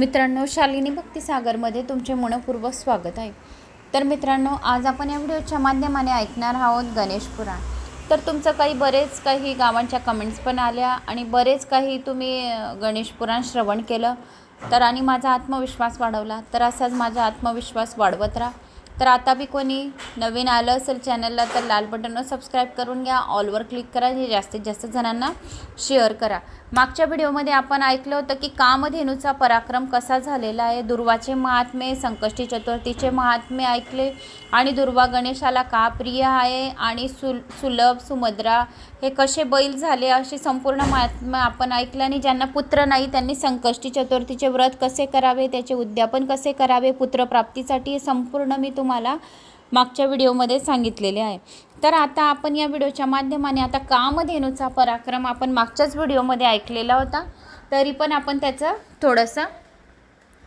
मित्रांनो शालिनी भक्तिसागरमध्ये तुमचे मनपूर्वक स्वागत आहे. तर मित्रांनो आज आपण या व्हिडिओच्या माध्यमाने ऐकणार आहोत गणेश पुराण. तर तुमचं काही बरेच काही गावांच्या कमेंट्स पण आल्या आणि बरेच काही तुम्ही गणेश पुराण श्रवण केलं. तर आणि माझा आत्मविश्वास वाढवला. तर असाच माझा आत्मविश्वास वाढवत राहा. तर आता बी कोणी नवीन आलं असेल चॅनलला तर लाल बटनवर सबस्क्राईब करून घ्या. ऑलवर क्लिक करा हे जास्तीत जास्त जणांना शेअर करा. मागच्या व्हिडिओमध्ये आपण ऐकलं होतं की कामधेनूचा पराक्रम कसा झालेला आहे? दुर्वाचे महात्मे संकष्टी चतुर्थीचे महात्मे ऐकले आणि दुर्वा गणेशाला का प्रिय आहे आणि सुल सुलभ सुमद्रा हे कसे बैल झाले अशी संपूर्ण महात्मा आपण ऐकलं आणि ज्यांना पुत्र नाही त्यांनी संकष्टी चतुर्थीचे व्रत कसे करावे त्याचे उद्यापन कसे करावे पुत्रप्राप्तीसाठी हे संपूर्ण मी तुम्हाला मागच्या व्हिडिओमध्ये सांगितलेले आहे. तर आता आपण या व्हिडिओच्या माध्यमाने आता कामधेनूचा पराक्रम आपण मागच्याच व्हिडिओमध्ये ऐकलेला होता. तरी पण आपण त्याचं थोडंसं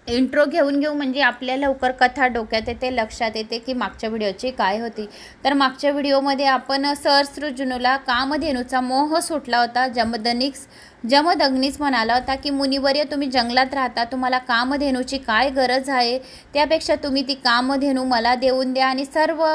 इंट्रो घेऊन घेऊ. म्हणजे आपल्या लवकर कथा डोक्यात येते लक्षात येते की मागच्या व्हिडिओची काय होती. तर मागच्या व्हिडिओमध्ये आपण सहस्रजुनूला कामधेनूचा मोह सुटला होता. जमदनिक्स जमदग्नीच म्हणाला होता की मुनिवर्य तुम्ही जंगलात राहता तुम्हाला कामधेनूची काय गरज आहे? त्यापेक्षा तुम्ही ती कामधेनू मला देऊन द्या आणि सर्व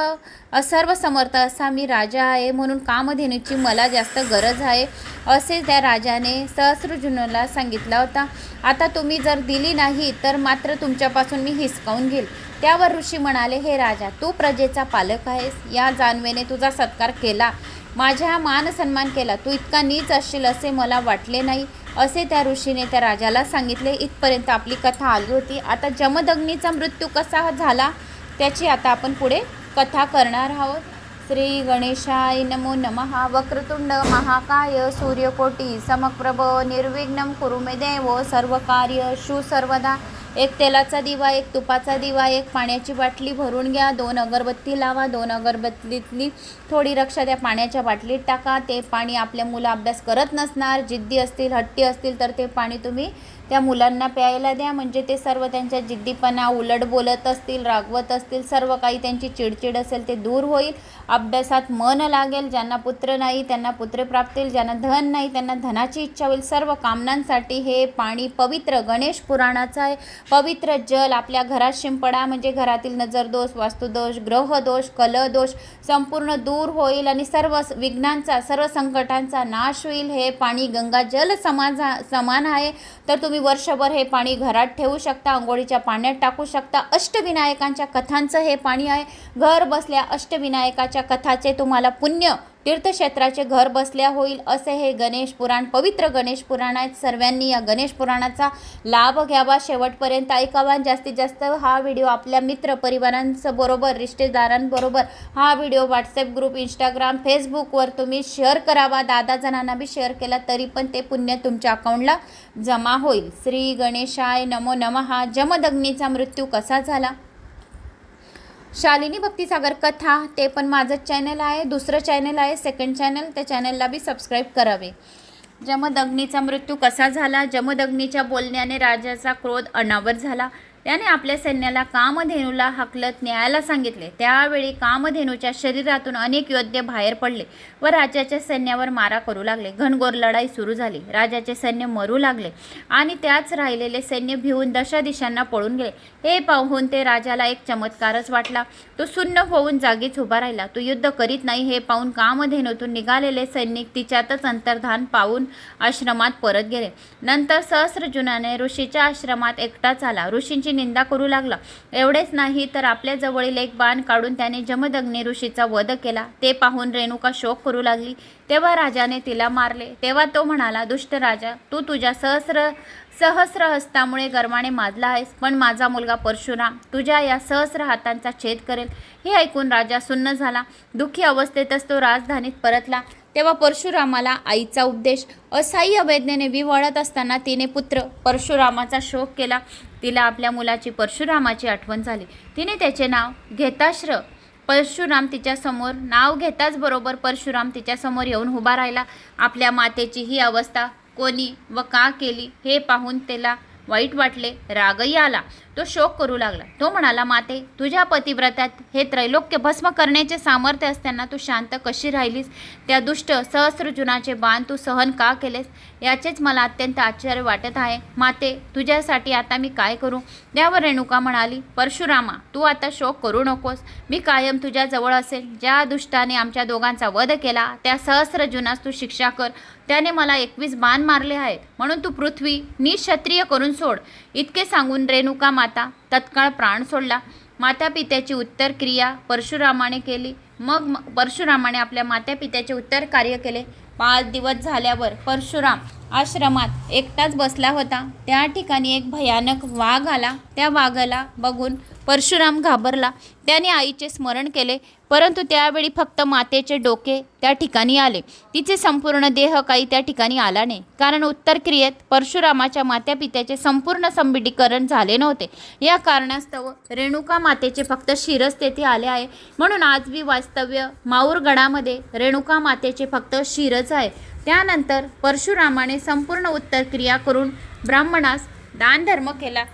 सर्व समर्थ असा मी राजा आहे म्हणून कामधेनूची मला जास्त गरज आहे असे त्या राजाने सहस्रजुनूला सांगितला होता. आता तुम्ही जर दिली नाही तर मात्र तुमच्यापासून मी हिसकावून घेईल. त्यावर ऋषी म्हणाले हे राजा तू प्रजेचा पालक आहेस. या जानवेने तुझा सत्कार केला. माझ्या मान सन्मान केला. तू इतका नीच असशील असे मला वाटले नाही असे त्या ऋषीने त्या राजाला सांगितले. इथपर्यंत आपली कथा आली होती. आता जमदग्नीचा मृत्यू कसा झाला त्याची आता आपण पुढे कथा करणार आहोत. श्री गणेशाय नमो नमः. वक्रतुंड महाकाय सूर्यकोटी. समप्रभ निर्विघ्नम कुरुमे देव. सर्व कार्य सर्वदा एक तेलाचा दिवा एक तुपाचा दिवा एक पाण्याची बाटली भरून घ्या दोन अगरबत्ती लावा दोन अगरबत्तीतली थोडी रक्षा त्या पाण्याच्या बाटलीत टाका ते पाणी आपल्या मुलं अभ्यास करत नसणार जिद्दी असतील हट्टी असतील तर ते पाणी तुम्ही त्या मुलांना प्यायला द्या. म्हणजे ते सर्व त्यांच्या जिद्दीपणा उलट बोलत असतील रागवत असतील सर्व काही त्यांची चिडचिड असेल ते दूर होईल. अभ्यासात मन लागेल ज्यांना पुत्र नाही त्यांना पुत्र प्राप्तील ज्यांना धन नाही त्यांना धनाची इच्छा होईल. सर्व कामनांसाठी हे पाणी पवित्र गणेश पुराणाचं आहे. पवित्र जल आपल्या घरात शिंपडा म्हणजे घरातील नजरदोष वास्तुदोष ग्रहदोष कलदोष संपूर्ण दूर होईल आणि सर्व विघ्नांचा सर्व संकटांचा नाश होईल. हे पाणी गंगा जल समाजा समान आहे. तर तुम्ही वर्षभर हे पाणी घरात ठेवू शकता आंघोळीच्या पाण्यात टाकू शकता. अष्टविनायकांच्या कथांचं हे पाणी आहे. घर बसल्या अष्टविनायकाच्या कथाचे तुम्हाला पुण्य तीर्थक्षेत्राचे घर बसल्या होईल असे हे गणेश पुराण पवित्र गणेश पुराण आहेत सर्वांनी या गणेश पुराणाचा लाभ घ्यावा. शेवटपर्यंत ऐकावा जास्तीत जास्त हा व्हिडिओ आपल्या मित्र परिवारांचं बरोबर रिश्तेदारांबरोबर हा व्हिडिओ व्हॉट्सअप ग्रुप इंस्टाग्राम फेसबुकवर तुम्ही शेअर करावा. दादा जणांना बी शेअर केला तरी पण ते पुण्य तुमच्या अकाउंटला जमा होईल. श्री गणेशाय नमो नमः. जमदग्नीचा मृत्यू कसा झाला? शालिनी भक्तिसागर कथा ते पण माझं चॅनल आहे. दुसरं चॅनल आहे सेकंड चॅनल त्या चॅनलला बी सबस्क्राईब करावे. जमदग्नीचा मृत्यू कसा झाला? जमदग्नीच्या बोलण्याने राजाचा क्रोध अनावर झाला. त्याने आपल्या सैन्याला कामधेनूला हकलत न्यायाला सांगितले. त्यावेळी कामधेनूच्या शरीरातून अनेक योद्धे बाहेर पडले व राजाच्या सैन्यावर मारा करू लागले. घनघोर लढाई सुरू झाली. राजाचे सैन्य मरू लागले आणि त्याच राहिलेले सैन्य भिवून दशा दिशांना पळून गेले. हे पाहून ते राजाला एक चमत्कारच वाटला. तो सुन्न होऊन जागीच उभा राहिला. तो युद्ध करीत नाही हे पाहून कामधेनूतून निघालेले सैनिक तिच्यातच अंतर्धान पाहून आश्रमात परत गेले. नंतर सहस्रजुनाने ऋषीच्या आश्रमात एकटाच आला. ऋषींची निंदा करू लागला. एवढेच नाही तर आपल्या जवळील एक बाण काढून त्याने जमदग्नी ऋषीचा वध केला. ते पाहून रेणुका शोक करू लागली. तेव्हा राजाने तिला मारले. तेव्हा तो म्हणाला दुष्ट राजा तू तुझ्या सहस्र सहस्र हस्तामुळे गर्वाने माजला आहेस. पण माझा मुलगा परशुराम तुझ्या या सहस्र हातांचा छेद करेल. हे ऐकून राजा सुन्न झाला. दुःखी अवस्थेतच तो राजधानीत परतला. तेव्हा परशुरामाला आईचा उपदेश. असह्य वेदनेने विवळत असताना तिने पुत्र परशुरामाचा शोक केला. तिला आपल्या मुलाची परशुरामाची आठवण झाली. तिने त्याचे नाव घेताश्र. परशुराम तिच्यासमोर नाव घेताच बरोबर परशुराम तिच्यासमोर येऊन उभा राहिला. आपल्या मातेची ही अवस्था कोणी व का केली हे पाहून त्याला वाईट वाटले रागही आला. तो शोक करू लागला. तो म्हणाला माते तुझ्या पतिव्रतात हे त्रैलोक्य भस्म करण्याचे सामर्थ्य असताना तू शांत कशी राहिलीस? त्या दुष्ट सहस्रजुनाचे बाण तू सहन का केलेस? याचेच मला अत्यंत आश्चर्य वाटत आहे. माते तुझ्यासाठी आता मी काय करू? त्यावर रेणुका म्हणाली परशुरामा तू आता शोक करू नकोस. मी कायम तुझ्याजवळ असेल. ज्या दुष्टाने आमच्या दोघांचा वध केला त्या सहस्रजुनास तू शिक्षा कर. त्याने मला एकवीस बाण मारले आहेत. म्हणून तू पृथ्वी निक्षत्रिय करून सोड. इतके सांगून रेणुका माता तत्काळ प्राण सोडला. माता पित्याची उत्तर क्रिया परशुरामाने केली. मग परशुरामाने आपल्या माता पित्याचे उत्तर कार्य केले. पाच दिवस झाल्यावर परशुराम आश्रमात एकटाच बसला होता. त्या ठिकाणी एक भयानक वाघ आला. त्या वाघाला बघून परशुराम घाबरला. त्याने आईचे स्मरण केले. परंतु त्यावेळी फक्त मातेचे डोके त्या ठिकाणी आले. तिचे संपूर्ण देह काही त्या ठिकाणी आला नाही. कारण उत्तर क्रियेत परशुरामाच्या मात्या पित्याचे संपूर्ण संबिडीकरण झाले नव्हते. या कारणास्तव रेणुका मातेचे फक्त शिरस तेथे आले आहे. म्हणून आज बी वास्तव्य माऊरगडामध्ये रेणुका मातेचे फक्त शिरच आहे. त्यानंतर परशुरामाने संपूर्ण उत्तर क्रिया करून ब्राह्मणास दानधर्म केला.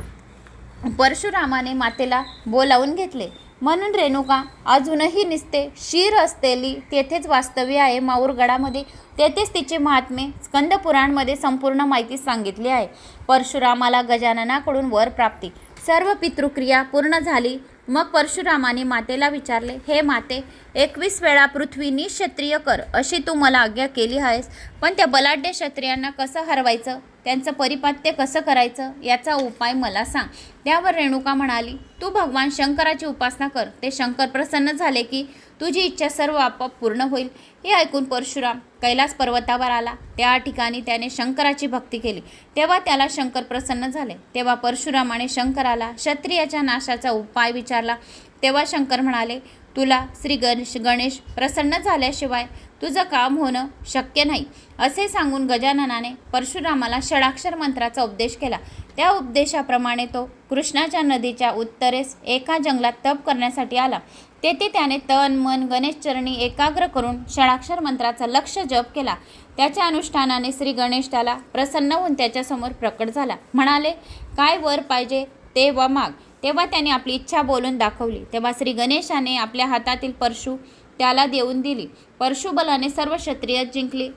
परशुरामाने मातेला बोलावून घेतले. म्हणून रेणुका अजूनही निसते शीर असलेली तेथेच वास्तव्य आहे. माऊरगडामध्ये तेथेच तिचे महात्मे स्कंदपुराणमध्ये संपूर्ण माहिती सांगितली आहे. परशुरामाला गजाननाकडून वर प्राप्ती. सर्व पितृक्रिया पूर्ण झाली. मग परशुरामाने मातेला विचारले हे माते एकवीस वेळा पृथ्वी निक्षत्रिय कर अशी तू मला आज्ञा केली आहेस. पण त्या बलाढ्य क्षत्रियांना कसं हरवायचं? त्यांचं परिपात्य कसं करायचं? याचा उपाय मला सांग. त्यावर रेणुका म्हणाली तू भगवान शंकराची उपासना कर. ते शंकर प्रसन्न झाले की तुझी इच्छा सर्व आपोआप पूर्ण होईल. हे ऐकून परशुराम कैलास पर्वतावर आला. त्या ठिकाणी त्याने शंकराची भक्ती केली. तेव्हा त्याला शंकर प्रसन्न झाले. तेव्हा परशुरामाने शंकराला क्षत्रियाच्या नाशाचा उपाय विचारला. तेव्हा शंकर म्हणाले तुला श्री गणेश गणेश प्रसन्न झाल्याशिवाय तुझं काम होणं शक्य नाही. असे सांगून गजाननाने परशुरामाला षडाक्षर मंत्राचा उपदेश केला. त्या उपदेशाप्रमाणे तो कृष्णाच्या नदीच्या उत्तरेस एका जंगलात तप करण्यासाठी आला. तेथे त्याने तन मन गणेशचरणी एकाग्र करून षडाक्षर मंत्राचा लक्ष जप केला. त्याच्या अनुष्ठानाने श्री गणेश त्याला प्रसन्न होऊन त्याच्यासमोर प्रकट झाला. म्हणाले काय वर पाहिजे ते व माग. तेव्हा त्याने आपली इच्छा बोलून दाखवली. तेव्हा श्री गणेशाने आपल्या हातातील परशु त्याला देऊन दिली. परशुबलाने सर्व क्षत्रिय जिंकली.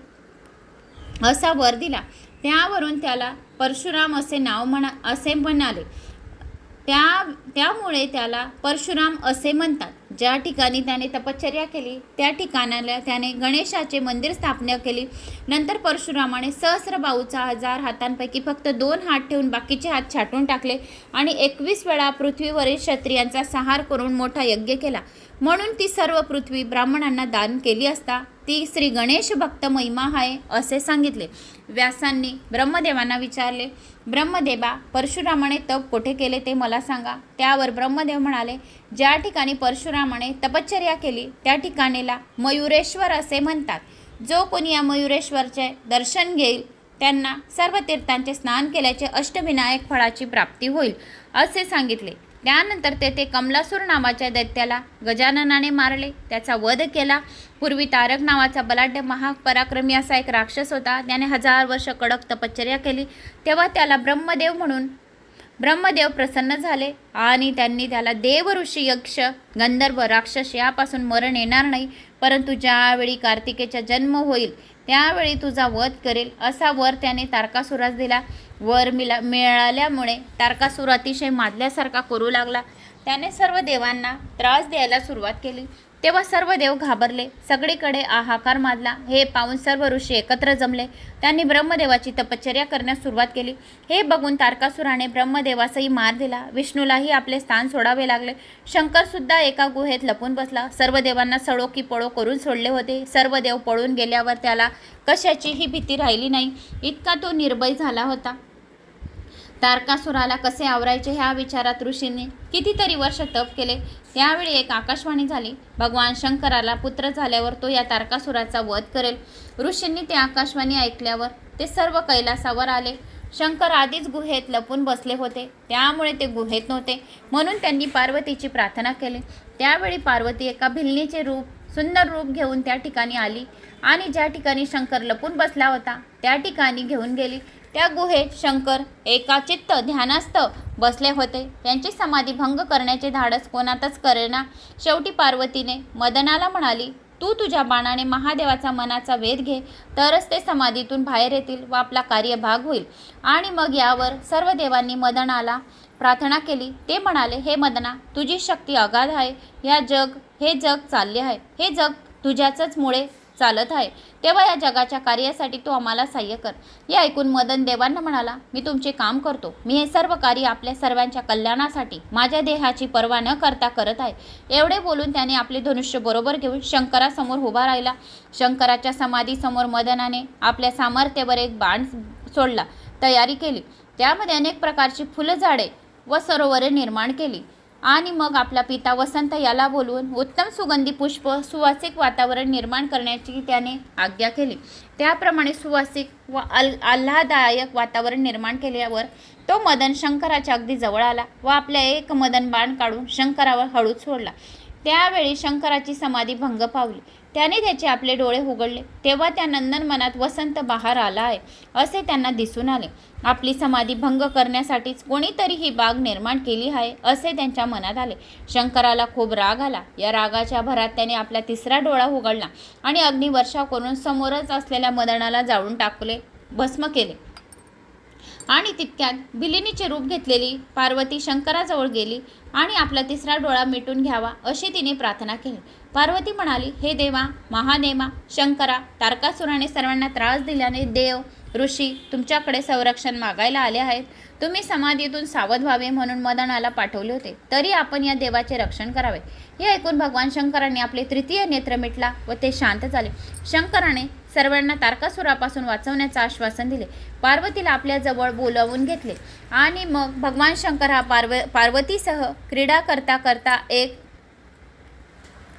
असा वर दिला. त्यावरून त्याला परशुराम असे नाव म्हणा असे म्हणाले. त्या त्यामुळे त्याला परशुराम असे म्हणतात. ज्या ठिकाणी त्याने तपश्चर्या केली त्या ठिकाणाला त्याने गणेशाचे मंदिर स्थापना केली. नंतर परशुरामाने सहस्रबाहूचा हजार हातांपैकी फक्त दोन हात ठेवून बाकीचे हात छाटून टाकले आणि एकवीस वेळा पृथ्वीवरील क्षत्रियांचा संहार करून मोठा यज्ञ केला. म्हणून ती सर्व पृथ्वी ब्राह्मणांना दान केली असता ती श्री गणेश भक्त महिमा आहे असे सांगितले. व्यासांनी ब्रह्मदेवांना विचारले ब्रह्मदेवा परशुरामाने तप कोठे केले ते मला सांगा. त्यावर ब्रह्मदेव म्हणाले ज्या ठिकाणी परशुरामाने तपश्चर्या केली त्या ठिकाणीला मयुरेश्वर असे म्हणतात. जो कोणी या मयुरेश्वरचे दर्शन घेईल त्यांना सर्व तीर्थांचे स्नान केल्याचे अष्टविनायक फळाची प्राप्ती होईल असे सांगितले. त्यानंतर तेथे कमलासूर नावाच्या दैत्याला गजाननाने मारले. त्याचा वध केला. पूर्वी तारक नावाचा बलाढ्य महापराक्रमी असा एक राक्षस होता. त्याने हजार वर्ष कडक तपश्चर्या केली. तेव्हा त्याला ब्रह्मदेव म्हणून ब्रह्मदेव प्रसन्न झाले आणि त्यांनी त्याला देव ऋषी यक्ष गंधर्व राक्षस यापासून मरण येणार नाही. परंतु ज्यावेळी कार्तिकेचा जन्म होईल त्यावेळी तुझा वध करेल असा वर त्याने तारकासुरास दिला. वर मिला मिळाल्यामुळे तारकासूर अतिशय माजल्यासारखा करू लागला. त्याने सर्व देवांना त्रास द्यायला सुरुवात केली. तेव्हा सर्व देव घाबरले. सगळीकडे आहाकार माजला. हे पाहून सर्व ऋषी एकत्र जमले. त्यांनी ब्रह्मदेवाची तपश्चर्या करण्यास सुरुवात केली. हे बघून तारकासुराने ब्रह्मदेवासही मार दिला. विष्णूलाही आपले स्थान सोडावे लागले. शंकरसुद्धा एका गुहेत लपून बसला. सर्व देवांना सळो की पळो करून सोडले होते. सर्व देव पळून गेल्यावर त्याला कशाचीही भीती राहिली नाही. इतका तो निर्भय झाला होता. तारकासुराला कसे आवरायचे ह्या विचारात ऋषींनी कितीतरी वर्ष तप केले. त्यावेळी एक आकाशवाणी झाली. भगवान शंकराला पुत्र झाल्यावर तो या तारकासुराचा वध करेल. ऋषींनी ते आकाशवाणी ऐकल्यावर ते सर्व कैलासावर आले. शंकर आधीच गुहेत लपून बसले होते. त्यामुळे ते गुहेत नव्हते. म्हणून त्यांनी पार्वतीची प्रार्थना केली. त्यावेळी पार्वती एका भिल्लीचे रूप सुंदर रूप घेऊन त्या ठिकाणी आली आणि ज्या ठिकाणी शंकर लपून बसला होता त्या ठिकाणी घेऊन गेली. त्या गुहेत शंकर एकाचित्त ध्यानास्थ बसले होते. त्यांची समाधी भंग करण्याचे धाडस कोणातच करेना. शेवटी पार्वतीने मदनाला म्हणाली तू तुझ्या बाणाने महादेवाचा मनाचा वेध घे तरच ते समाधीतून बाहेर येतील व आपला कार्यभाग होईल. आणि मग यावर सर्व देवांनी मदनाला प्रार्थना केली. ते म्हणाले हे मदना तुझी शक्ती अगाध आहे. या जग हे जग चालले आहे. हे जग तुझ्याच मुळे चालत आहे. तेव्हा या जगाच्या कार्यासाठी तू आम्हाला सहाय्य कर. हे ऐकून मदन देवांना म्हणाला मी तुमचे काम करतो. मी हे सर्व कार्य आपल्या सर्वांच्या कल्याणासाठी माझ्या देहाची पर्वा न करता करत आहे. एवढे बोलून त्याने आपले धनुष्य बरोबर घेऊन शंकरासमोर उभा राहिला. शंकराच्या समाधीसमोर मदनाने आपल्या सामर्थ्यावर एक बाण सोडला तयारी केली. त्यामध्ये अनेक प्रकारची फुलझाडे व सरोवरे निर्माण केली. आणि मग आपला पिता वसंत याला बोलवून उत्तम सुगंधी पुष्प सुवासिक वातावरण निर्माण करण्याची त्याने आज्ञा केली. त्याप्रमाणे सुवासिक व अल आल्हादायक वातावरण निर्माण केल्यावर तो मदन शंकराच्या अगदी जवळ आला व आपल्या एक मदन बाण काढून शंकरावर हळूच सोडला. त्यावेळी शंकराची समाधी भंग पावली. त्याने त्याचे आपले डोळे उघडले. तेव्हा त्या नंदन मनात वसंत बहार आला आहे असे त्यांना दिसून आले. आपली समाधी भंग करण्यासाठीच कोणीतरी ही बाग निर्माण केली आहे असे त्यांच्या मनात आले. शंकराला खूप राग आला. या रागाच्या भरात त्याने आपला तिसरा डोळा उघडला आणि अग्निवर्षा करून समोरच असलेल्या मदनाला जाळून टाकले भस्म केले. आणि तितक्यात बिलिनीचे रूप घेतलेली पार्वती शंकराजवळ गेली आणि आपला तिसरा डोळा मिटून घ्यावा अशी तिने प्रार्थना केली. पार्वती म्हणाली हे देवा महादेवा शंकरा तारकासुराने सर्वांना त्रास दिल्याने देव ऋषी तुमच्याकडे संरक्षण मागायला आले आहेत. तुम्ही समाधीतून सावध व्हावे म्हणून मदनाला पाठवले होते. तरी आपण या देवाचे रक्षण करावे. हे ऐकून भगवान शंकरांनी आपले तृतीय नेत्र मिटला व ते शांत झाले. शंकराने सर्वांना तारकासुरापासून वाचवण्याचं आश्वासन दिले. पार्वतीला आपल्याजवळ बोलावून घेतले. आणि मग भगवान शंकर हा पार्व पार्वतीसह क्रीडा करता करता एक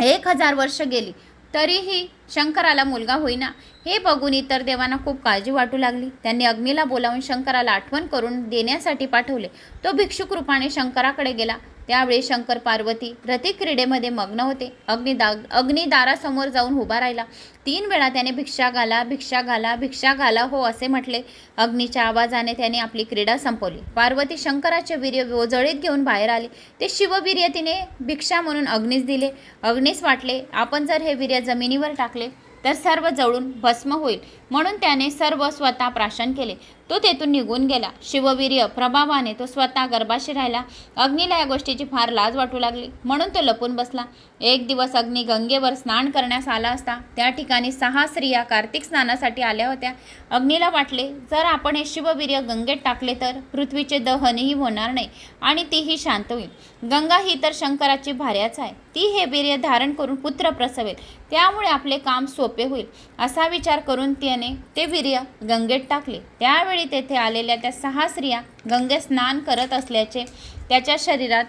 एक हजार वर्ष गेली तरीही शंकराला मुलगा होईना. हे बघून इतर देवांना खूप काळजी वाटू लागली. त्यांनी अग्नीला बोलावून शंकराला आठवण करून देण्यासाठी पाठवले. तो भिक्षुक रूपाने शंकराकडे गेला. त्यावेळी शंकर पार्वती रतिक्रीडेमध्ये मग्न होते. अग्निदा अग्निदारासमोर जाऊन उभा राहिला. तीन वेळा त्याने भिक्षा घाला भिक्षा घाला भिक्षा घाला हो असे म्हटले. अग्नीच्या आवाजाने त्याने आपली क्रीडा संपवली. पार्वती शंकराचे वीर्य ओजळीत घेऊन बाहेर आले. ते शिववीर्य तिने भिक्षा म्हणून अग्नीस दिले. अग्नीस वाटले आपण जर हे वीर्य जमिनीवर टाकले तर सर्व जळून भस्म होईल. म्हणून त्याने सर्व स्वतः प्राशन केले. तो तेथून निघून गेला. शिववीर्य प्रभावाने तो स्वतः गर्भाशी राहिला. अग्नीला या गोष्टीची फार लाज वाटू लागली. म्हणून तो लपून बसला. एक दिवस अग्नी गंगेवर स्नान करण्यास आला असता. त्या ठिकाणी सहा स्त्रिया कार्तिक स्नानासाठी आल्या होत्या. अग्नीला वाटले जर आपण हे शिववीर्य गंगेत टाकले तर पृथ्वीचे दहनही होणार नाही आणि तीही शांत होईल. गंगा ही तर शंकराची भार्याच आहे. ती हे वीर्य धारण करून पुत्र प्रसवेल. त्यामुळे आपले काम सोपे होईल असा विचार करून त्याने ते वीर्य गंगेत टाकले. त्यावेळी तेथे आलेल्या त्या सहा स्त्रिया गंगेत स्नान करत असल्याचे त्याच्या शरीरात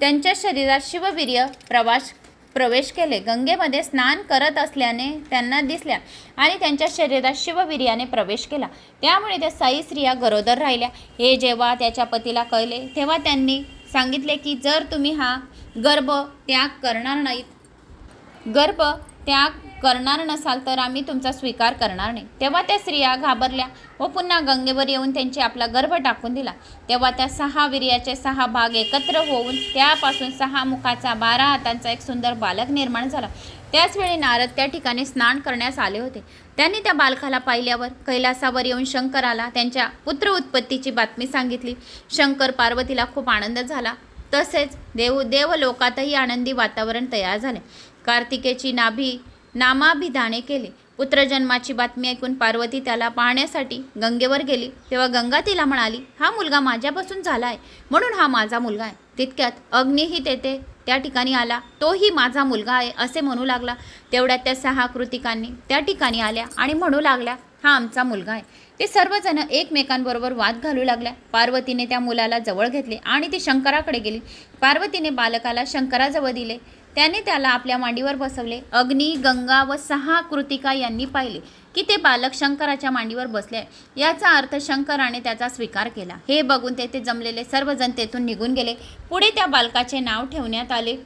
त्यांच्या शरीरात शिववीर्य प्रवास प्रवेश केले. गंगेमध्ये स्नान करत असल्याने त्यांना दिसल्या आणि त्यांच्या शरीरात शिववीर्याने प्रवेश केला. त्यामुळे त्या साई स्त्रिया गरोदर राहिल्या. हे जेव्हा त्याच्या पतीला कळले तेव्हा त्यांनी सांगितले की जर तुम्ही हा गर्भ त्याग करणार नाहीत गर्भ त्या करणार नसाल तर आम्ही तुमचा स्वीकार करणार नाही. तेव्हा त्या स्त्रिया घाबरल्या व पुन्हा गंगेवर येऊन त्यांची आपला गर्भ टाकून दिला. तेव्हा त्या सहा वीर्याचे सहा भाग एकत्र होऊन त्यापासून सहा मुखाचा बारा हातांचा एक सुंदर बालक निर्माण झाला. त्याचवेळी नारद त्या ठिकाणी स्नान करण्यास आले होते. त्यांनी त्या बालकाला पाहिल्यावर कैलासावर येऊन शंकराला त्यांच्या पुत्र उत्पत्तीची बातमी सांगितली. शंकर पार्वतीला खूप आनंद झाला. तसेच देव देवलोकातही आनंदी वातावरण तयार झाले. कार्तिकेची नाभी नामाभिधाने केले. पुत्रजन्माची बातमी ऐकून पार्वती त्याला पाहण्यासाठी गंगेवर गेली. तेव्हा गंगा तिला म्हणाली हा मुलगा माझ्यापासून झाला आहे म्हणून हा माझा मुलगा आहे. तितक्यात अग्निही तेथे त्या ठिकाणी आला. तोही माझा मुलगा आहे असे म्हणू लागला. तेवढ्यात त्या सहा कृतिकांनी त्या ठिकाणी आल्या आणि म्हणू लागल्या हा आमचा मुलगा आहे. ते सर्वजण एकमेकांबरोबर वाद घालू लागल्या. पार्वतीने त्या मुलाला जवळ घेतले आणि ती शंकराकडे गेली. पार्वतीने बालकाला शंकराजवळ दिले. त्याने त्याला आपल्या मांडीवर बसवले. अग्नी गंगा व सहा कृतिका यांनी पाहिले की ते बालक शंकराच्या मांडीवर बसले. याचा अर्थ शंकराने त्याचा स्वीकार केला. हे बघून तेथे जमलेले सर्वजण तेथून निघून गेले. पुढे त्या बालकाचे नाव ठेवण्यात आले.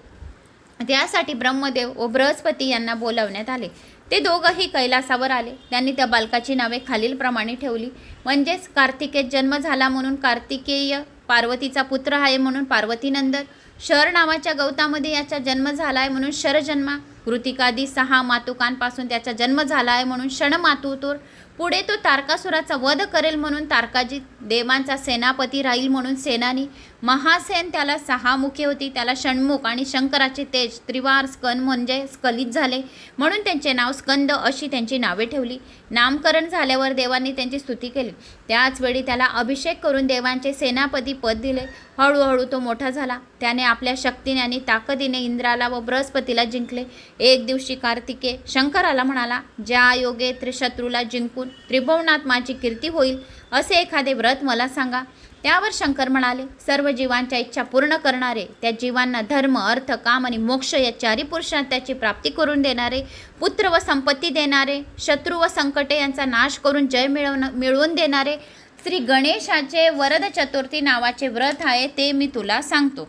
त्यासाठी ब्रह्मदेव व बृहस्पती यांना बोलावण्यात आले. ते दोघंही कैलासावर आले. त्यांनी त्या बालकाची नावे खालीलप्रमाणे ठेवली. म्हणजेच कार्तिकेत जन्म झाला म्हणून कार्तिकेय पार्वतीचा पुत्र आहे म्हणून पार्वतीनंदन शर नावाच्या गवतामध्ये याचा जन्म झाला आहे म्हणून शरजन्मा कृतिकादी सहा मातुकांपासून त्याचा जन्म झाला आहे म्हणून क्षणमातुतूर पुढे तो तारकासुराचा वध करेल म्हणून तारकाजी देवांचा सेनापती राहील म्हणून सेनानी महासेन त्याला सहा मुखे होती. त्याला षण्मुख आणि शंकराचे तेज त्रिवार स्कन म्हणजे स्खलित झाले म्हणून त्यांचे नाव स्कंद अशी त्यांची नावे ठेवली. नामकरण झाल्यावर देवांनी त्यांची स्तुती केली. त्याचवेळी त्याला अभिषेक करून देवांचे सेनापती पद दिले. हळूहळू तो मोठा झाला. त्याने आपल्या शक्तीने आणि ताकदीने इंद्राला व बृहस्पतीला जिंकले. एक दिवशी कार्तिके शंकराला म्हणाला ज्या योगे त्रिशत्रूला जिंकून त्रिभुवनात माझी कीर्ती होईल असे एखादे व्रत मला सांगा. त्यावर शंकर म्हणाले सर्व जीवांच्या इच्छा पूर्ण करणारे त्या जीवांना धर्म अर्थ काम आणि मोक्ष या चारी पुरुषांना त्याची प्राप्ती करून देणारे पुत्र व संपत्ती देणारे शत्रू व संकटे यांचा नाश करून जय मिळवण मिळवून देणारे श्री गणेशाचे वरद चतुर्थी नावाचे व्रत आहे ते मी तुला सांगतो.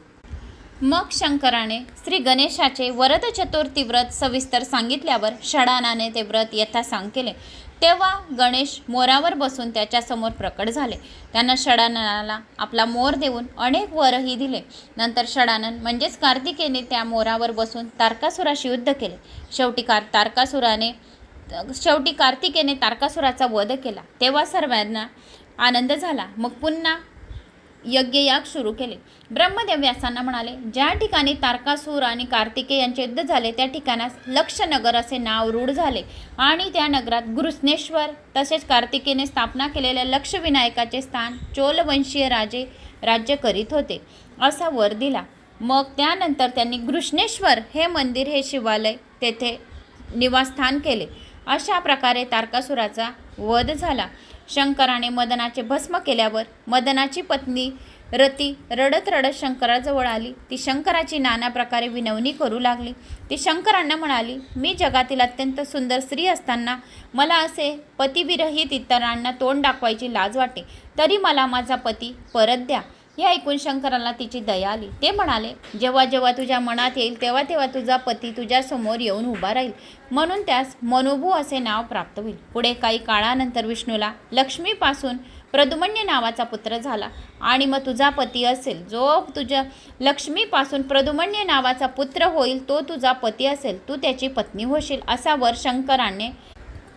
मग शंकराने श्री गणेशाचे वरद चतुर्थी व्रत सविस्तर सांगितल्यावर षडानाने ते व्रत यथासांग केले. तेव्हा गणेश मोरावर बसून त्याच्यासमोर प्रकट झाले. त्यांना षडाननाला आपला मोर देऊन अनेक वरही दिले. नंतर षडानन म्हणजेच कार्तिकेने त्या मोरावर बसून तारकासुराशी युद्ध केले. शेवटी कार तारकासुराने शेवटी कार्तिकेने तारकासुराचा वध केला. तेव्हा सर्वांना आनंद झाला. मग पुन्हा यज्ञयाग सुरू केले. ब्रह्मदेव व्यासांना म्हणाले ज्या ठिकाणी तारकासूर आणि कार्तिके यांचे युद्ध झाले त्या ठिकाणास लक्षनगर असे नाव रूढ झाले. आणि त्या नगरात गुरुस्नेश्वर तसेच कार्तिकेने स्थापना केलेल्या लक्षविनायकाचे स्थान चोलवंशीय राजे राज्य करीत होते असा वर दिला. मग त्यानंतर त्यांनी घृष्णेश्वर हे मंदिर हे शिवालय तेथे निवासस्थान केले. अशा प्रकारे तारकासुराचा वध झाला. शंकराने मदनाचे भस्म केल्यावर मदनाची पत्नी रती रडत रडत शंकराजवळ आली. ती शंकराची नाना प्रकारे विनवणी करू लागली. ती शंकरांना म्हणाली मी जगातील अत्यंत सुंदर स्त्री असताना मला असे पतिविरहित इतरांना तोंड दाखवायची लाज वाटते तरी मला माझा पती परत द्या. हे ऐकून शंकराला तिची दया आली. ते म्हणाले जेव्हा जेव्हा तुझ्या मनात येईल तेव्हा तेव्हा तुझा पती तुझ्यासमोर येऊन उभा राहील. म्हणून त्यास मनोभू असे नाव प्राप्त होईल. पुढे काही काळानंतर विष्णूला लक्ष्मीपासून प्रदुमन्य नावाचा पुत्र झाला. आणि मग तुझा पती असेल जो तुझ्या लक्ष्मीपासून प्रदुमन्य नावाचा पुत्र होईल तो तुझा पती असेल. तू त्याची पत्नी होशील. असा वर शंकराने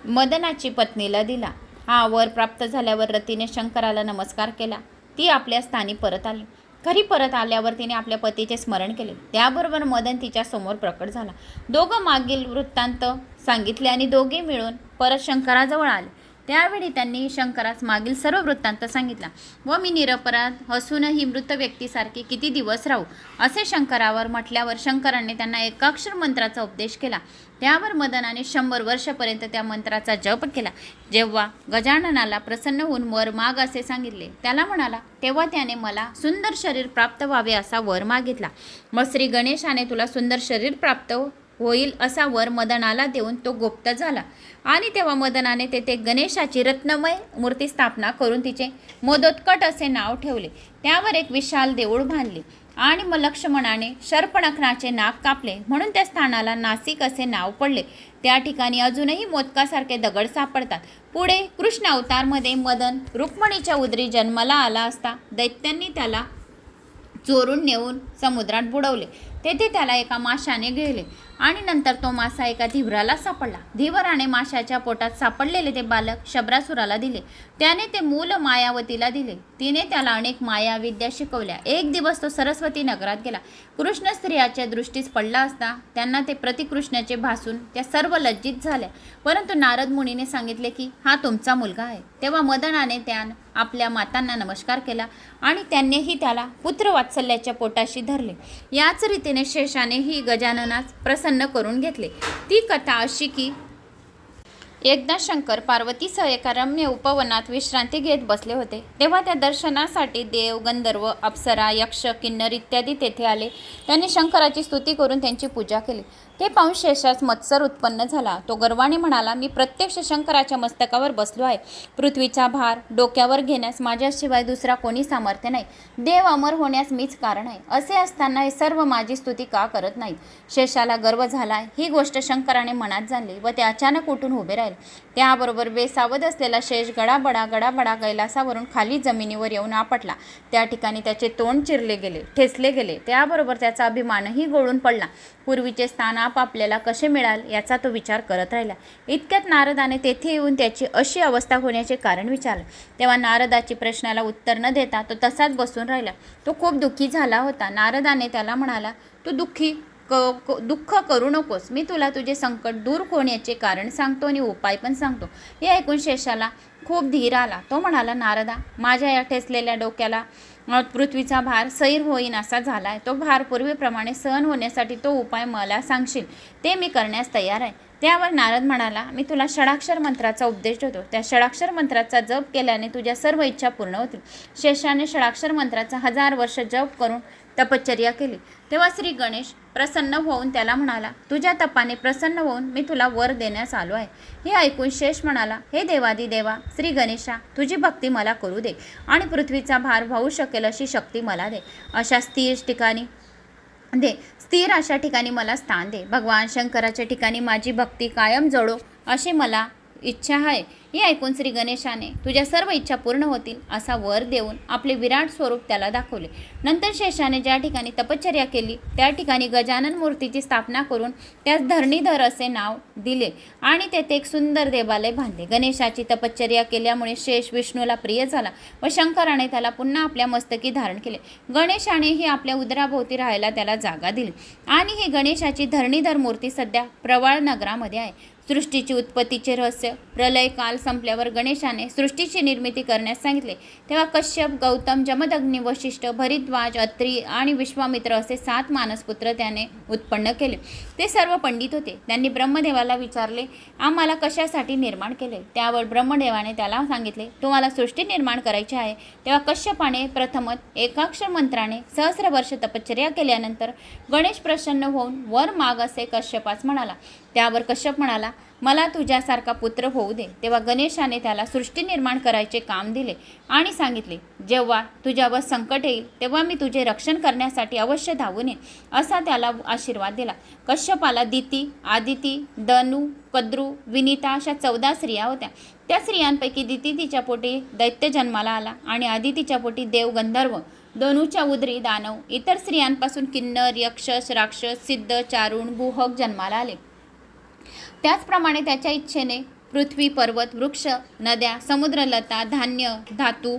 मदनाची पत्नीला दिला. हा वर प्राप्त झाल्यावर रतीने शंकराला नमस्कार केला. ती आपल्या स्थानी परत आली. घरी परत आल्यावर तिने आपल्या पतीचे स्मरण केले. त्याबरोबर मदन तिच्या समोर प्रकट झाला. दोघं मागील वृत्तांत सांगितले आणि दोघे मिळून परत शंकराजवळ आले. त्यावेळी त्यांनी शंकरास मागील सर्व वृत्तांत सांगितला. व मी निरपराध हसूनही मृत व्यक्तीसारखी किती दिवस राहू? असे शंकरावर म्हटल्यावर शंकरांनी त्यांना एकाक्षर मंत्राचा उपदेश केला. त्यावर मदनाने शंभर वर्षापर्यंत त्या मंत्राचा जप केला. जेव्हा गजाननाला प्रसन्न होऊन वर माग असे सांगितले. त्याला म्हणाला तेव्हा त्याने मला सुंदर शरीर प्राप्त व्हावे असा वर मागितला मग श्री गणेशाने तुला सुंदर शरीर प्राप्त होईल असा वर मदनाला देऊन तो गुप्त झाला. आणि तेव्हा मदनाने तेथे गणेशाची रत्नमय मूर्ती स्थापना करून तिचे मोदोत्कट असे नाव ठेवले. त्यावर एक विशाल देऊळ बांधले. आणि मग लक्ष्मणाने शर्पणखनाचे नाक कापले. म्हणून त्या स्थानाला नासिक असे नाव पडले. त्या ठिकाणी अजूनही मोदकासारखे दगड सापडतात. पुढे कृष्ण अवतारमध्ये मदन रुक्मणीच्या उदरी जन्माला आला असता दैत्यांनी त्याला चोरून नेऊन समुद्रात बुडवले. तेथे त्याला एका माशाने गेले आणि नंतर तो मासा एका धिवराला सापडला. धिवराने माशाच्या पोटात सापडलेले ते बालक शब्रासुराला दिले. त्याने ते मूल मायावतीला दिले. तिने त्याला अनेक माया विद्या शिकवल्या. एक दिवस तो सरस्वती नगरात गेला. कृष्ण स्त्रियाच्या दृष्टीस पडला असता त्यांना ते प्रतिकृष्णाचे भासून त्या सर्व लज्जित झाल्या. परंतु नारद मुनीने सांगितले की हा तुमचा मुलगा आहे. तेव्हा मदनाने त्यान आपल्या मातांना नमस्कार केला आणि त्यांनीही त्याला पुत्र वात्सल्याच्या पोटाशी धरले. याच रीतीने शेषानेही गजाननास प्रसन्न करून घेतले. ती कथा अशी की एकदा शंकर पार्वतीसह एका रम्य उपवनात विश्रांती घेत बसले होते. तेव्हा त्या दर्शनासाठी देव गंधर्व अप्सरा यक्ष किन्नर इत्यादी तेथे आले. त्यांनी शंकराची स्तुती करून त्यांची पूजा केली. ते पाहून शेषास मत्सर उत्पन्न झाला. तो गर्वाने म्हणाला मी प्रत्यक्ष शंकराच्या मस्तकावर बसलो आहे. पृथ्वीचा भार डोक्यावर घेण्यास माझ्याशिवाय दुसरा कोणी सामर्थ्य नाही. देव अमर होण्यास मीच कारण आहे. असे असताना हे सर्व माझी स्तुती का करत नाहीत? शेषाला गर्व झाला. ही गोष्ट शंकराने मनात जाणली व ते अचानक उठून उभे राहिले. त्याबरोबर बेसावध असलेला शेष गडाबडा गडाबडा कैलासावरून खाली जमिनीवर येऊन आपटला. त्या ठिकाणी त्याचे तोंड चिरले गेले ठेचले गेले. त्याबरोबर त्याचा अभिमानही गळून पडला. पूर्वीचे स्थान आपापल्याला कसे मिळाल याचा तो विचार करत राहिला. इतक्यात नारदाने तेथे येऊन त्याची अशी अवस्था होण्याचे कारण विचारले. तेव्हा नारदाची प्रश्नाला उत्तर न देता तो तसाच बसून राहिला. तो खूप दुःखी झाला होता. नारदाने त्याला म्हणाला तू दुःखी? क क- दुःख करू नकोस. मी तुला तुझे संकट दूर होण्याचे कारण सांगतो आणि उपाय पण सांगतो. हे ऐकून शेषाला खूप धीर आला. तो म्हणाला नारदा माझ्या या ठेचलेल्या डोक्याला पृथ्वीचा भार सैर होईन असा झाला आहे तो भार पूर्वीप्रमाणे सहन होण्यासाठी तो उपाय मला सांगशील. ते मी करण्यास तयार आहे. त्यावर नारद म्हणाला मी तुला षडाक्षर मंत्राचा उपदेश देतो. त्या षडाक्षर मंत्राचा जप केल्याने तुझ्या सर्व इच्छा पूर्ण होतील. शेषाने षडाक्षर मंत्राचा हजार वर्ष जप करून तपश्चर्या केली. तेव्हा श्री गणेश प्रसन्न होऊन त्याला म्हणाला तुझ्या तपाने प्रसन्न होऊन मी तुला वर देण्यास आलो आहे. हे ऐकून शेष म्हणाला हे देवादी देवा श्री गणेशा तुझी भक्ती मला करू दे आणि पृथ्वीचा भार वाहू शकेल अशी शक्ती मला दे. अशा स्थिर ठिकाणी दे. स्थिर अशा ठिकाणी मला स्थान दे. भगवान शंकराच्या ठिकाणी माझी भक्ती कायम जडो अशी मला इच्छा आहे. हे ऐकून श्री गणेशाने तुझ्या सर्व इच्छा पूर्ण होतील असा वर देऊन आपले विराट स्वरूप त्याला दाखवले. नंतर शेषाने ज्या ठिकाणी तपश्चर्या केली त्या ठिकाणी गजानन मूर्तीची स्थापना करून त्यास धरणीधर असे नाव दिले आणि तेथे एक सुंदर देवालय बांधले. गणेशाची तपश्चर्या केल्यामुळे शेष विष्णूला प्रिय झाला व शंकराने त्याला पुन्हा आपल्या मस्तकी धारण केले. गणेशानेही आपल्या उदराभोवती राहायला त्याला जागा दिली. आणि ही गणेशाची धरणीधर मूर्ती सध्या प्रवाळ नगरामध्ये आहे. सृष्टीची उत्पत्तीचे रहस्य. प्रलय काल संपल्यावर गणेशाने सृष्टीची निर्मिती करण्यास सांगितले. तेव्हा कश्यप गौतम जमदग्नी वशिष्ठ भरिद्वाज अत्री आणि विश्वामित्र असे सात मानसपुत्र त्याने उत्पन्न केले. ते सर्व पंडित होते. त्यांनी ब्रह्मदेवाला विचारले आम्हाला कशासाठी निर्माण केले? त्यावर ब्रह्मदेवाने त्याला सांगितले तुम्हाला सृष्टी निर्माण करायची आहे. तेव्हा कश्यपाने प्रथमत एकाक्षर मंत्राने सहस्र वर्ष तपश्चर्या केल्यानंतर गणेश प्रसन्न होऊन वर माग असे कश्यपास म्हणाला त्यावर कश्यप म्हणाला मला तुझ्यासारखा पुत्र होऊ दे. तेव्हा गणेशाने त्याला सृष्टी निर्माण करायचे काम दिले आणि सांगितले जेव्हा तुझ्यावर संकट येईल तेव्हा मी तुझे रक्षण करण्यासाठी अवश्य धावून येईन असा त्याला आशीर्वाद दिला. कश्यपाला दिती आदिती दनू कद्रू विनिता अशा चौदा स्त्रिया होत्या. त्या स्त्रियांपैकी दिती तिच्या पोटी दैत्य जन्माला आला आणि आदितीच्या पोटी देव गंधर्व दनूच्या उदरी दानव इतर स्त्रियांपासून किन्नर यक्षस राक्षस सिद्ध चारुण गुहक जन्माला आले. त्याचप्रमाणे त्याच्या इच्छेने पृथ्वी पर्वत वृक्ष नद्या समुद्रलता धान्य धातू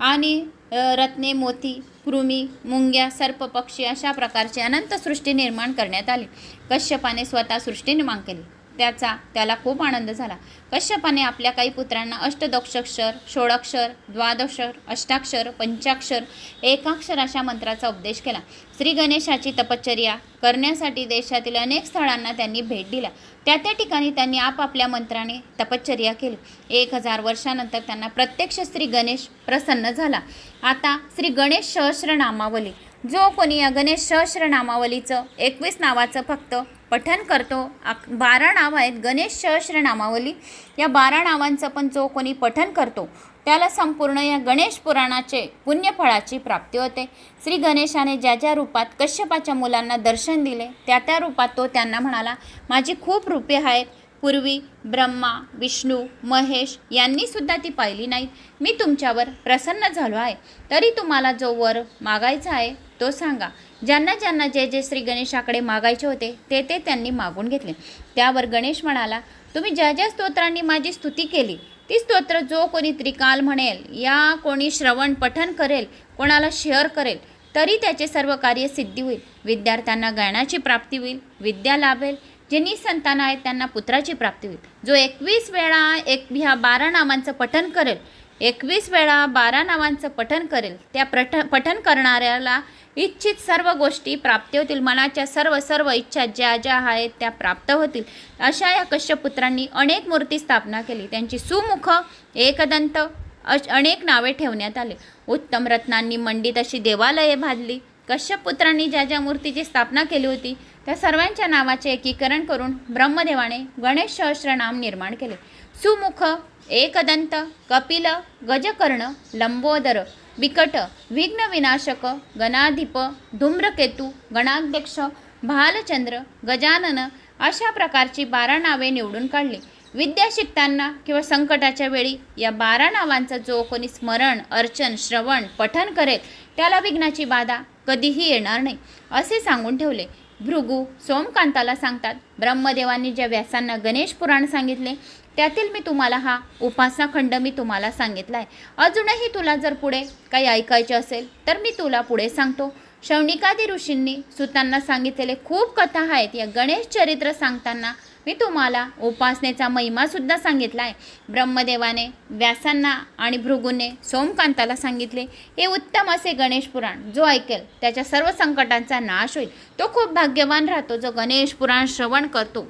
आणि रत्ने मोती कृमी मुंग्या सर्प पक्षी अशा प्रकारची अनंत सृष्टी निर्माण करण्यात आली. कश्यपाने स्वतः सृष्टी निर्माण केली. त्याचा त्याला खूप आनंद झाला. कश्यपाने आपल्या काही पुत्रांना अष्टदक्षक्षर षोडाक्षर द्वादक्षर अष्टाक्षर पंचाक्षर एकाक्षर अशा मंत्राचा उपदेश केला. श्री गणेशाची तपश्चर्या करण्यासाठी देशातील अनेक स्थळांना त्यांनी भेट दिला त्या त्या ठिकाणी त्यांनी आपापल्या मंत्राने तपश्चर्या केली. एक हजार वर्षानंतर त्यांना प्रत्यक्ष श्री गणेश प्रसन्न झाला. आता श्री गणेश सहस्र नामावली जो कोणी या गणेश सहस्र नामावलीचं एकवीस नावाचं फक्त पठन करतो. आक बारा नाव आहेत. गणेश सहस्र नामावली. या बारा नावांचं पण जो कोणी पठन करतो त्याला संपूर्ण या गणेश पुराणाचे पुण्यफळाची प्राप्ती होते. श्री गणेशाने ज्या ज्या रूपात कश्यपाच्या मुलांना दर्शन दिले त्या त्या रूपात तो त्यांना म्हणाला माझी खूप रूपे आहेत. पूर्वी ब्रह्मा विष्णू महेश यांनीसुद्धा ती पाहिली नाहीत. मी तुमच्यावर प्रसन्न झालो आहे. तरी तुम्हाला जो वर मागायचा आहे तो सांगा. ज्यांना ज्यांना जे जे श्री गणेशाकडे मागायचे होते ते ते त्यांनी मागून घेतले. त्यावर गणेश म्हणाला तुम्ही ज्या ज्या स्तोत्रांनी माझी स्तुती केली ती स्तोत्र जो कोणी त्रिकाल म्हणेल या कोणी श्रवण पठन करेल कोणाला शेअर करेल तरी त्याचे सर्व कार्य सिद्धी होईल. विद्यार्थ्यांना गायनाची प्राप्ती होईल विद्या लाभेल. जे निसंतान आहेत त्यांना पुत्राची प्राप्ती होईल. जो एकवीस वेळा एक ह्या बारा नामांचं पठन करेल एकवीस वेळा बारा नावांचं पठन करेल. त्या प्रठ पठन करणाऱ्याला इच्छित सर्व गोष्टी प्राप्ती होतील. मनाच्या सर्व सर्व इच्छा ज्या ज्या आहेत त्या प्राप्त होतील. अशा या कश्यपुत्रांनी अनेक मूर्ती स्थापना केली. त्यांची सुमुख एकदंत अश अनेक नावे ठेवण्यात आले. उत्तम रत्नांनी मंडित अशी देवालये बांधली. कश्यपुत्रांनी ज्या ज्या मूर्तीची स्थापना केली होती त्या सर्वांच्या नावाचे एकीकरण करून ब्रह्मदेवाने गणेश सहस्र नाम निर्माण केले. सुमुख एकदंत कपिल गजकर्ण लंबोदर विकट विघ्न विनाशक गणाधिप धूम्रकेतू गणाध्यक्ष भालचंद्र गजानन अशा प्रकारची बारा नावे निवडून काढली विद्या शिकताना किंवा संकटाच्या वेळी या बारा नावांचं जो कोणी स्मरण अर्चन श्रवण पठन करेल त्याला विघ्नाची बाधा कधीही येणार नाही असे सांगून ठेवले भृगू सोमकांताला सांगतात ब्रह्मदेवांनी ज्या व्यासांना गणेश पुराण सांगितले त्यातील मी तुम्हाला हा उपासाखंड मी तुम्हाला सांगितला आहे अजूनही तुला जर पुढे काही ऐकायचे असेल तर मी तुला पुढे सांगतो. शौनिकादी ऋषींनी सुतांना सांगितलेले खूप कथा आहेत. या गणेश चरित्र सांगताना मी तुम्हाला उपासनेचा महिमासुद्धा सांगितला आहे ब्रह्मदेवाने व्यासांना आणि भृगूने सोमकांताला सांगितले हे उत्तम असे गणेश पुराण जो ऐकेल त्याच्या सर्व संकटांचा नाश होईल. तो खूप भाग्यवान राहतो जो गणेश पुराण श्रवण करतो.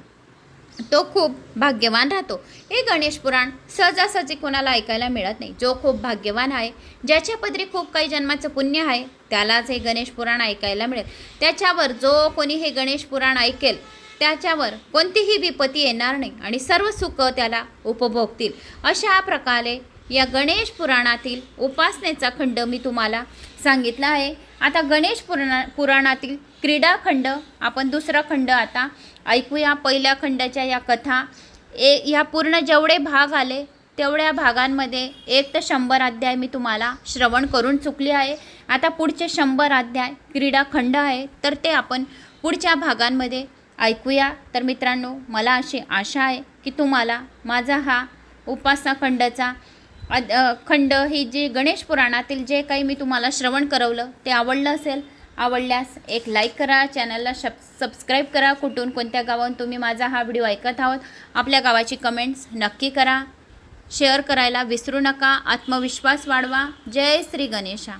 तो खूप भाग्यवान राहतो. हे गणेश पुराण सहजासहजी कोणाला ऐकायला मिळत नाही. जो खूप भाग्यवान आहे ज्याच्या पदरी खूप काही जन्माचं पुण्य आहे त्यालाच हे गणेश पुराण ऐकायला मिळेल. त्याच्यावर जो कोणी हे गणेश पुराण ऐकेल त्याच्यावर कोणतीही विपत्ती येणार नाही आणि सर्व सुख त्याला उपभोगतील. अशा प्रकारे या गणेश पुराणातील उपासनेचा खंड मी तुम्हाला सांगितला आहे. आता गणेश पुराणा पुराणातील क्रीडा खंड आपण दुसरा खंड आता ऐकूया. पहिल्या खंडाच्या या कथा ए ह्या पूर्ण जेवढे भाग आले तेवढ्या भागांमध्ये एक तर शंभर अध्याय मी तुम्हाला श्रवण करून चुकले आहे. आता पुढचे शंभर अध्याय क्रीडा खंड आहे. तर ते आपण पुढच्या भागांमध्ये ऐकूया. तर मित्रांनो मला अशी आशा आहे की तुम्हाला माझा हा उपासना खंडचा अद खंड ही जे गणेश पुराणातील जे काही मी तुम्हाला श्रवण करवलं ते आवडलं असेल आवडल्यास एक लाईक करा चॅनलला शब सबस्क्राईब करा. कुठून कोणत्या गावाहून तुम्ही माझा हा व्हिडिओ ऐकत आहोत आपल्या गावाची कमेंट्स नक्की करा. शेअर करायला विसरू नका. आत्मविश्वास वाढवा. जय श्री गणेशा.